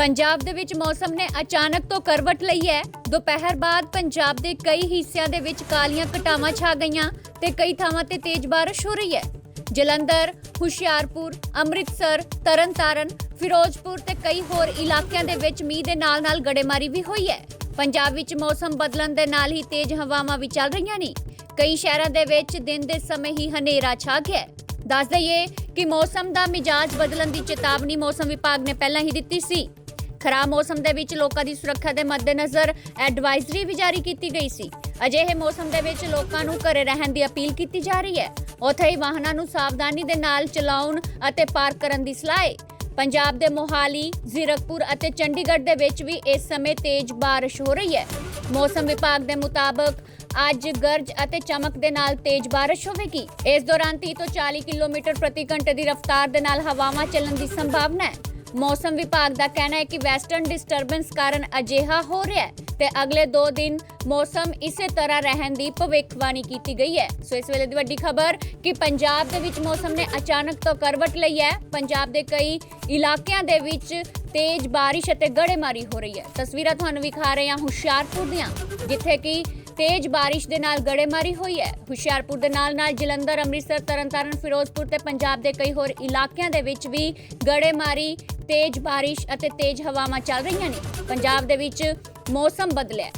ਪੰਜਾਬ ਦੇ ਵਿੱਚ ਮੌਸਮ ਨੇ ਅਚਾਨਕ ਤੋਂ ਕਰਵਟ ਲਈ ਹੈ। ਦੁਪਹਿਰ ਬਾਅਦ ਪੰਜਾਬ ਦੇ ਕਈ ਹਿੱਸਿਆਂ ਦੇ ਵਿੱਚ ਕਾਲੀਆਂ ਘਟਾਵਾਂ ਛਾ ਗਈਆਂ ਤੇ ਕਈ ਥਾਵਾਂ ਤੇ ਤੇਜ਼ ਬਾਰਿਸ਼ ਹੋ ਰਹੀ ਹੈ। ਜਲੰਧਰ, ਹੁਸ਼ਿਆਰਪੁਰ, ਅੰਮ੍ਰਿਤਸਰ, ਤਰਨਤਾਰਨ, ਫਿਰੋਜ਼ਪੁਰ ਤੇ ਕਈ ਹੋਰ ਇਲਾਕਿਆਂ ਦੇ ਵਿੱਚ ਮੀਂਹ ਦੇ ਨਾਲ-ਨਾਲ ਗੜੇਮਾਰੀ ਵੀ ਹੋਈ ਹੈ। ਪੰਜਾਬ ਵਿੱਚ ਮੌਸਮ ਬਦਲਣ ਦੇ ਨਾਲ ਹੀ ਤੇਜ਼ ਹਵਾਵਾਂ ਵੀ ਚੱਲ ਰਹੀਆਂ ਨੇ। ਕਈ ਸ਼ਹਿਰਾਂ ਦੇ ਵਿੱਚ ਦਿਨ ਦੇ ਸਮੇਂ ਹੀ ਹਨੇਰਾ ਛਾ ਗਿਆ ਦੱਸ ਦਈਏ ਕਿ ਮੌਸਮ ਦਾ ਮਿਜਾਜ ਬਦਲਣ ਦੀ ਚੇਤਾਵਨੀ ਮੌਸਮ ਵਿਭਾਗ ਨੇ ਪਹਿਲਾਂ ਹੀ ਦਿੱਤੀ ਸੀ। ਖਰਾਬ ਮੌਸਮ ਦੇ ਵਿੱਚ ਲੋਕਾਂ ਦੀ ਸੁਰੱਖਿਆ ਦੇ ਮੱਦੇਨਜ਼ਰ ਐਡਵਾਈਜ਼ਰੀ ਵੀ ਜਾਰੀ ਕੀਤੀ ਗਈ ਸੀ। ਅਜਿਹੇ ਮੌਸਮ ਦੇ ਵਿੱਚ ਲੋਕਾਂ ਨੂੰ ਘਰੇ ਰਹਿਣ ਦੀ ਅਪੀਲ ਕੀਤੀ ਜਾ ਰਹੀ ਹੈ। ਉੱਥੇ ਹੀ ਵਾਹਨਾਂ ਨੂੰ ਸਾਵਧਾਨੀ ਦੇ ਨਾਲ ਚਲਾਉਣ ਅਤੇ ਪਾਰਕ ਕਰਨ ਦੀ ਸਲਾਹ ਹੈ। ਪੰਜਾਬ ਦੇ ਮੋਹਾਲੀ, ਜ਼ੀਰਕਪੁਰ ਅਤੇ ਚੰਡੀਗੜ੍ਹ ਦੇ ਵਿੱਚ ਵੀ ਇਸ ਸਮੇਂ ਤੇਜ਼ ਬਾਰਿਸ਼ ਹੋ ਰਹੀ ਹੈ। ਮੌਸਮ ਵਿਭਾਗ ਦੇ ਮੁਤਾਬਕ ਅੱਜ ਗਰਜ ਅਤੇ ਚਮਕ ਦੇ ਨਾਲ ਤੇਜ਼ ਬਾਰਿਸ਼ ਹੋਵੇਗੀ। ਇਸ ਦੌਰਾਨ 30 ਤੋਂ 40 ਕਿਲੋਮੀਟਰ ਪ੍ਰਤੀ ਘੰਟੇ ਦੀ ਰਫ਼ਤਾਰ ਦੇ ਨਾਲ ਹਵਾਵਾਂ ਚੱਲਣ ਦੀ ਸੰਭਾਵਨਾ ਹੈ। ਮੌਸਮ ਵਿਭਾਗ ਦਾ ਕਹਿਣਾ ਹੈ ਕਿ ਵੈਸਟਰਨ ਡਿਸਟਰਬੈਂਸ ਕਾਰਨ ਅਜਿਹਾ ਹੋ ਰਿਹਾ ਹੈ ਤੇ ਅਗਲੇ 2 ਦਿਨ ਮੌਸਮ ਇਸੇ ਤਰ੍ਹਾਂ ਰਹਿਣ ਦੀ ਭਵਿੱਖਬਾਣੀ ਕੀਤੀ ਗਈ ਹੈ। ਸੋ ਇਸ ਵੇਲੇ ਦੀ ਵੱਡੀ ਖਬਰ ਕਿ ਪੰਜਾਬ ਦੇ ਵਿੱਚ ਮੌਸਮ ਨੇ ਅਚਾਨਕ ਤੋਂ ਕਰਵਟ ਲਈ ਹੈ। ਪੰਜਾਬ ਦੇ ਕਈ ਇਲਾਕਿਆਂ ਦੇ ਵਿੱਚ ਤੇਜ਼ ਬਾਰਿਸ਼ ਅਤੇ ਗੜੇਮਾਰੀ ਹੋ ਰਹੀ ਹੈ। ਤਸਵੀਰਾਂ ਤੁਹਾਨੂੰ ਵਿਖਾ ਰਹੇ ਹਾਂ ਹੁਸ਼ਿਆਰਪੁਰ ਦੀਆਂ, ਜਿੱਥੇ ਕਿ ਤੇਜ਼ ਬਾਰਿਸ਼ ਦੇ ਨਾਲ ਗੜੇਮਾਰੀ ਹੋਈ ਹੈ। ਹੁਸ਼ਿਆਰਪੁਰ ਦੇ ਨਾਲ ਨਾਲ ਜਲੰਧਰ, ਅੰਮ੍ਰਿਤਸਰ, ਤਰਨਤਾਰਨ, ਫਿਰੋਜ਼ਪੁਰ ਤੇ ਪੰਜਾਬ ਦੇ ਕਈ ਹੋਰ ਇਲਾਕਿਆਂ ਦੇ ਵਿੱਚ ਵੀ ਗੜੇਮਾਰੀ ਤੇਜ਼ ਬਾਰਿਸ਼ ਅਤੇ ਤੇਜ਼ ਹਵਾਵਾਂ ਚੱਲ ਰਹੀਆਂ ਨੇ। ਪੰਜਾਬ ਦੇ ਵਿੱਚ ਮੌਸਮ ਬਦਲਿਆ।